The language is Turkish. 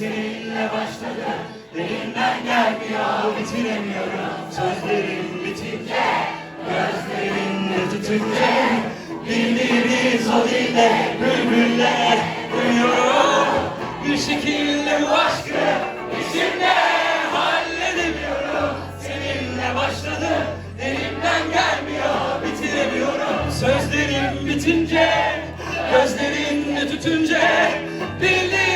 seninle başladı Elinden gelmiyor bitiremiyorum. Sözlerin bitince Gözlerin tutunca. Bildiğimiz o dilde Bülbüller duyuyorum. Bir şekilde bu aşkı İçimde halledemiyorum. Seninle başladı Elimden gelmiyor bitiremiyorum. Sözlerin bitince Gözlerin tutunca. Bildiğimiz